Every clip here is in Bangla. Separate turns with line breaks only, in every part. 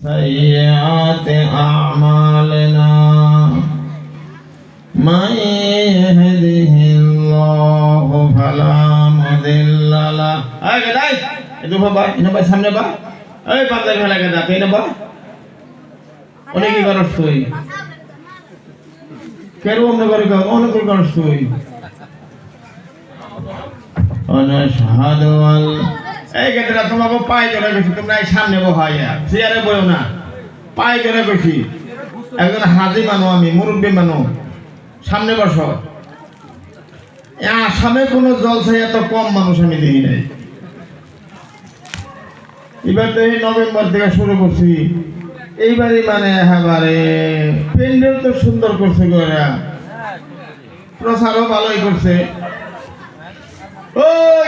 سيئات أعمالنا من يهده الله فلا مضل له এই গেদাই এদু বাবা ইনো ভাই সামনে বা এই পাতা ফেলা গেদা তুই না বা অনেক কি করছ তুই কেন অন্য করে কর অনেক কি করছ তুই ونشهد أن এই গেদরা তোমাকে পায়ে বেশি তোমরা এই সামনে বহাইয়া চেয়ারে বইও না, পায়ে বেশি একজন হাজি আমি, মুরব্বী মানো, সামনে বসো। আসামে কোনো এত কম মানুষ আমি দেখি নাই। এবার তো এই নভেম্বর থেকে শুরু করছি। এইবারই মানে একেবারে প্যান্ডেল তো সুন্দর করছে গোরা প্রচারও ভালোই করছে। ও ওই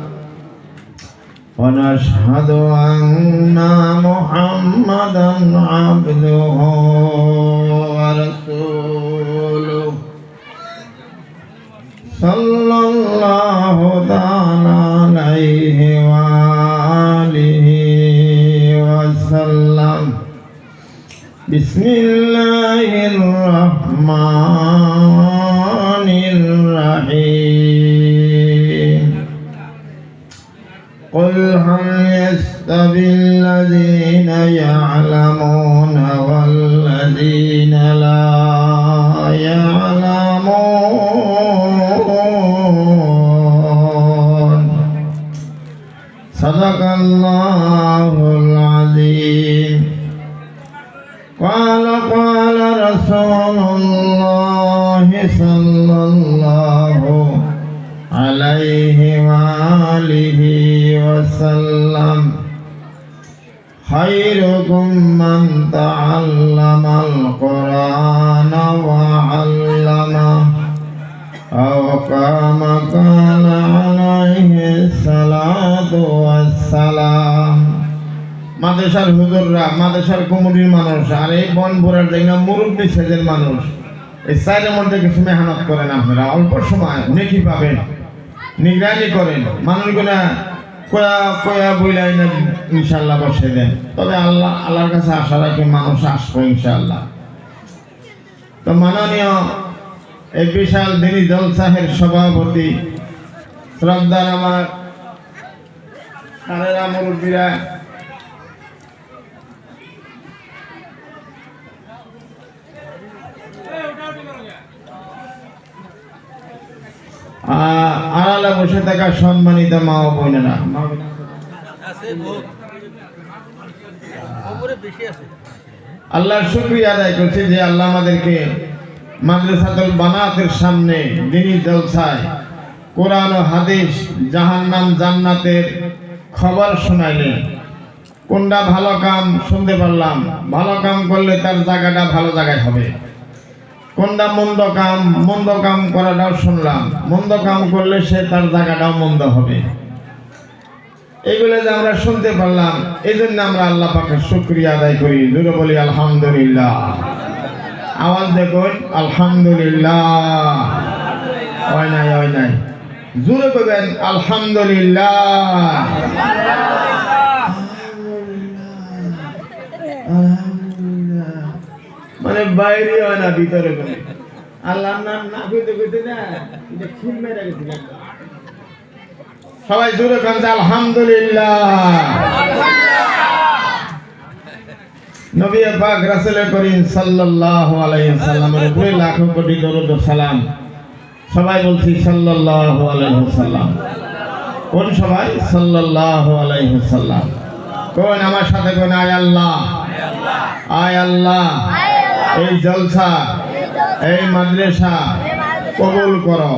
ونشهد أن محمدا عبده ورسوله. صلى الله تعالى عليه وآله وسلم. بسم الله وسلم خيركم من تعلم القرآن وعلمه أو كما قال عليه الصلاة والسلام মাদেশার হুজুররা মাদেশার কমিটির মানুষ আর এই বনপুরের দেখলাম মুরব্বী সেজের মানুষ এই সাইডের মধ্যে কিছু মেহনত করেন আপনারা অল্প সময় নেকি পাবেন নিগরানি করেন মানুষগুলা ইনশাল্লাহ বসে দেন। তবে আল্লাহ, আল্লাহর কাছে আশা রাখি মানুষ আসব ইনশাল্লাহ। তো মাননীয় এই বিশাল দিনী জলসাহের সভাপতি শ্রদ্ধার আমার মুরব্বীরা আড়ালে বসে থাকা সম্মানিত মা ও বোনেরা। আল্লাহর শুক্রিয়া আদায় করছি যে আল্লাহ আমাদেরকে মাদ্রাসাতুল বানাতের সামনে দিনী জলসায় কোরআন ও হাদিস, জাহান্নাম, জান্নাতের খবর শোনাইলেন কোনটা ভালো কাম শুনতে পারলাম, ভালো কাম করলে তার জায়গাটা ভালো জায়গায় হবে। কোনটা মন্দ কাম মন্দ কাম করাটাও শুনলাম। মন্দ কাম করলে সে তার জায়গাটাও মন্দ হবে। এগুলো যে আমরা শুনতে পারলাম এই জন্য আমরা আল্লাহ পাকের শুক্রিয়া আদায় করি। জুড়ে বলি, আলহামদুলিল্লাহ। আওয়াজ দেখুন, আলহামদুলিল্লাহ। হয় নাই নাই। জুড়ে করবেন আলহামদুলিল্লাহ। মানে বাইরে হয় না, ভিতরে করে। আল্লাহ নাম না কইতে কইতে না, এটা ঠিক মেরে গেছে। সবাই জোরে কান্দে আলহামদুলিল্লাহ। নবী পাক রাসূল করিম সাল্লাল্লাহু আলাইহি সাল্লামের উপরে লাখো কোটি দরুদ ও সালাম। সবাই বলছি সাল্লাল্লাহু আলাইহি সাল্লাম। কোন সবাই? সাল্লাল্লাহু আলাইহি সাল্লাম। কোন আমার সাথে কোন? আয় আল্লাহ আয় আল্লাহ। আয় আল্লাহ। এই জলসা, এই মাদ্রাসা কবুল করো।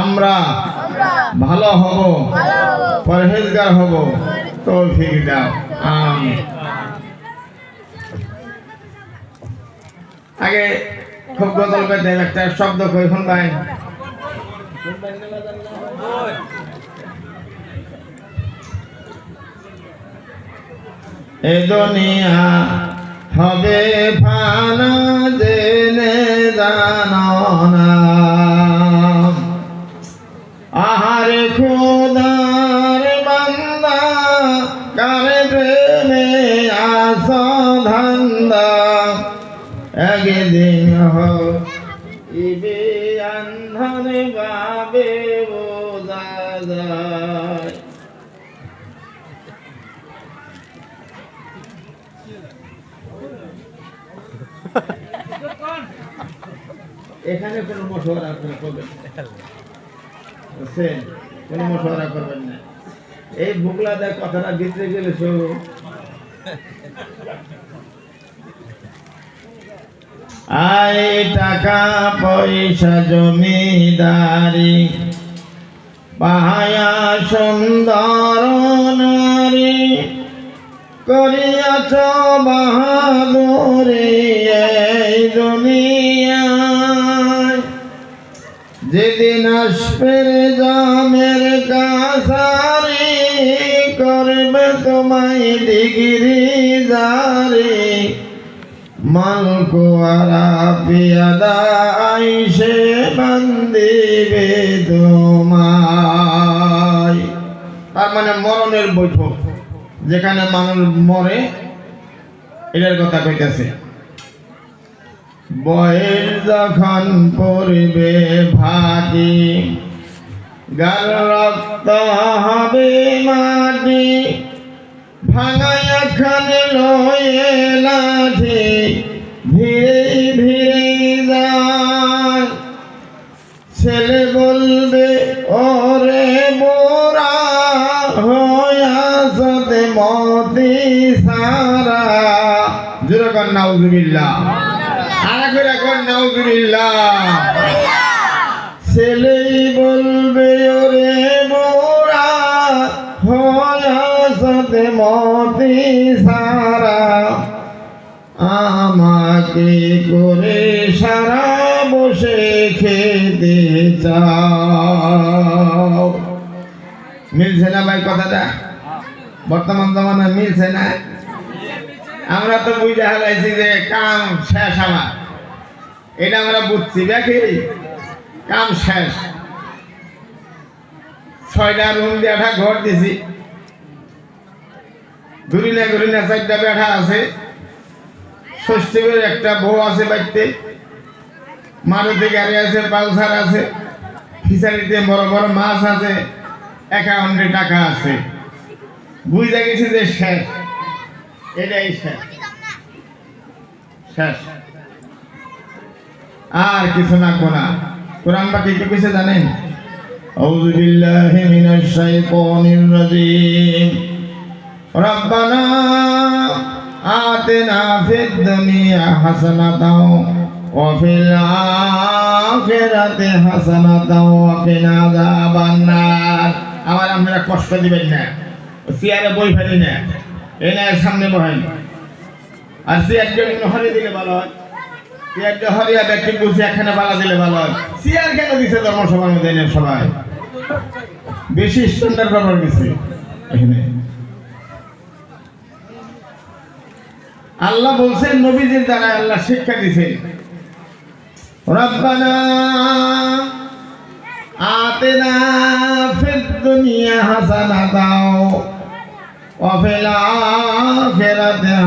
আমরা ভালো হব, পরহেজগার হব। তৌফিক দাও। আমিন। আগে খুব গজল গাইতে একটা শব্দ কই শুন ভাই এ দুনিয়া হবে ফানা জেনে জানো না আহারে খোদার বান্দা, কার প্রেমে আস ধান্দা। একদিন হইবে আন্ধার বাবে বোঝা যায়। এখানে কোনো মশওয়ারা আপনারা করবেন। বুঝছেন কোনো মশওয়ারা করবেন না এই বুকলা দেয় কথাটা ভিতরে গেলে সব আয় টাকা, পয়সা, জমিদারি পাহায়া সুন্দর নারী করিয়াছ বাহাদুরি এই দুনিয়ায়। যেদিন আসবে জামের কাছারি করবে তোমায় ডিগ্রি জারি। মালকুয়ারা পিয়াদা আইসে বান্দিবে তোমায়। তার মানে মরণের বৈঠক। যেখানে মানুষ মরে, এটার কথা কইতেছে। বয়ের যখন পড়বে ভাটি গাল রক্ত হবে মাটি, ভাঙায় খানে লয়ে লাঠি কর নাউজুবিল্লাহ। আরা করে কর নাউজুবিল্লাহ। ছেলেই বলবে, ওরে মোরা হয়াসতে মতি সারা। আমাকে করে সারা বসে খেতে চাও। মিলছে না ভাই কথাটা? বর্তমান জমানা মিলছে না? আমরা তো বুঝা হারাইছি যে কাম শেষ আমার। এটা আমরা বুঝছি দেখি কাম শেষ। ছয়টা রুম দিয়ে একটা ঘর দিছি। ঘুরিনা ঘুরিনা চারটা বেঠা আছে। ষষ্ঠীবের একটা বউ আছে বাড়িতে। মারুতি গাড়ি আছে, পালসার আছে। ফিসারিতে বড় বড় মাছ আছে। অ্যাকাউন্টে টাকা আছে। বুঝতে গেছি যে শেষ। এটাই শেষ শেষ আর কিছু নাকবো না কোরআন বাকি কি কিছু জানেন أعوذ بالله من الشيطان الرجيم ربنا آتنا في الدنيا حسنة وفي الآخرة حسنة وقنا عذاب النار আমার আপনারা কষ্ট দিবেন না চেয়ারে বই ফেলি না এনে সামনে বহেন আর চেয়ারটা হরে দিলে ভালো হয়। দিলে ভালো কেন দিছে সবাই? বেশি আল্লাহ বলছেন, নবীজির দ্বারা আল্লাহ শিক্ষা দিছে রব্বানা আতেনা দুনিয়া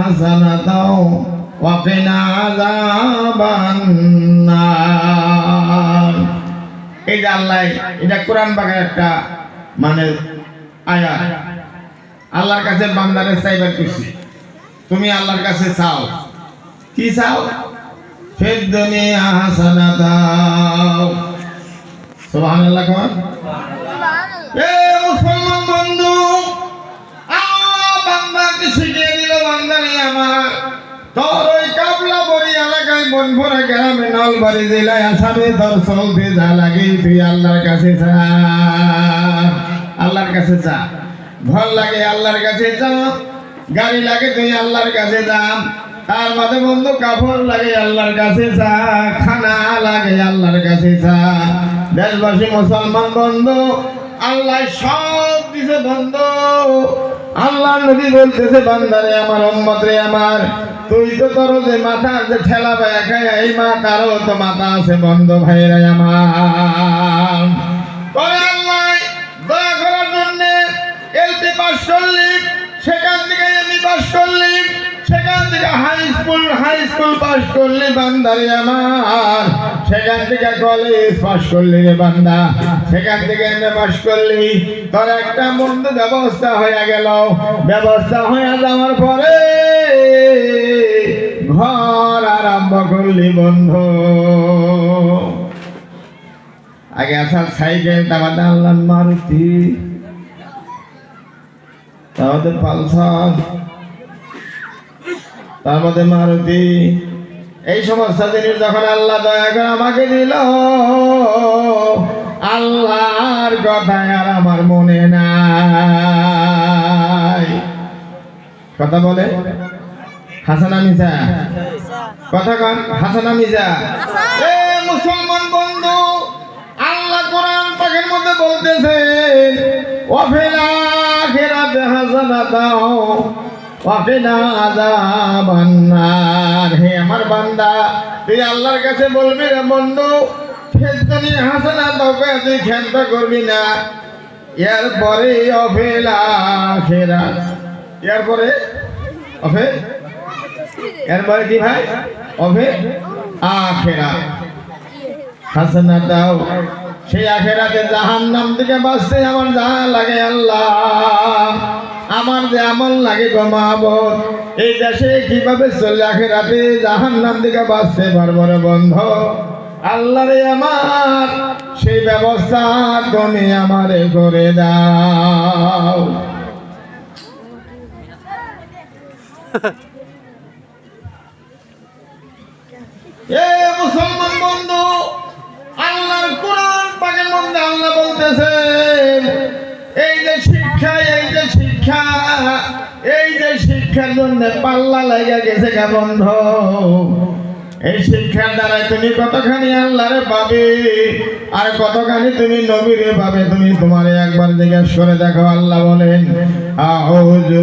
হাসানাতাও ওয়া কিনা আযাবান নার এই যে আল্লাহ এটা কোরআন বাগের একটা মানে আয়াত আল্লাহর কাছে বান্দারে চাইবার কিছু তুমি আল্লাহর কাছে চাও। কি চাও? ফের দুনিয়া হাসানা দাও সুবহানাল্লাহ। এ মুসলমান বন্ধু গ্রামে জেলায় আসামে চলতে যা লাগে তুই আল্লাহর কাছে চা আল্লাহর কাছে চা ঘর লাগে আল্লাহর কাছে যা। গাড়ি লাগে তুই আল্লাহর কাছে যা। তার মাঝে বন্ধু কাপড় লাগে আল্লাহর কাছে চা খানা লাগে আল্লাহর কাছে চা দেশবাসী, মুসলমান বন্ধু, আল্লাহ সব দিছে বন্ধু। আল্লাহ নবী বলতেছে, বান্দারে আমার অম্মতরে আমার, তুই তো তোর যে মাথা যে ঠেলা একা এই মা কারও তো মাথা আছে বন্ধ ভাইরা আমার। তবে আল্লাহ, দয়া করার জন্য এলপি করলি সেখান থেকে এমনি পাস করলি সেখান high school high school pass করলি বান্দারে আমার। সেখান থেকে কলেজ পাস করলি রে বান্দা। সেখান থেকে এমনি পাস করলি। তোর একটা বন্ধ ব্যবস্থা হয়ে গেল। ব্যবস্থা হয়ে যাওয়ার পরে ঘর আরম্ভ করলি বন্ধু। আগে আসার সাইকেল তারপরে আনলাম মারুতি। তারপরে পালসার। তার মধ্যে মারুতি। এই সমস্ত জিনিস যখন আল্লাহ দয়া করে আমাকে দিল আল্লাহর কথায় আর আমার মনে নাই। কথা বলে? হাসানা মিসা কথা কন হাসানা মিসা এ মুসলমান বন্ধু আল্লাহ কোরআন পাকের মধ্যে বলতেছেন ওয়াফিলা আখিরাতে হাসানা হে আমার বান্দা, তুই আল্লাহর কাছে বলবি রে বন্ধু তুই করবি না। এরপরে অফেলা খেরা অফে কি ভাই? অফে আখেরা দাও। সেই আখেরাতে জাহান নাম থেকে বাঁচতে আমার যাহা লাগে আল্লাহ। আমার যে আমল লাগে গমাবত এই দেশে কীভাবে চলে আখেরাতে জাহান নাম দিকে বাঁচতে পারব রে বন্ধ। আল্লাহ রে আমার, সেই ব্যবস্থা তুমি আমারে করে দাও। এ মুসলমান বন্ধু, আল্লাহর কোরআন পাকের মধ্যে আল্লাহ বলতেছেন, এই যে শিক্ষা, এই যে শিক্ষা। এই যে শিক্ষার জন্য পাল্লা লাগা গেছে গা বন্ধ। এই শিক্ষার দ্বারা তুমি কতখানি আল্লাহরে পাবে, আর কতখানি তুমি নবীরে পাবে, তুমি তোমারে একবার জিজ্ঞেস করে দেখো, আল্লাহ বলেন, আউযু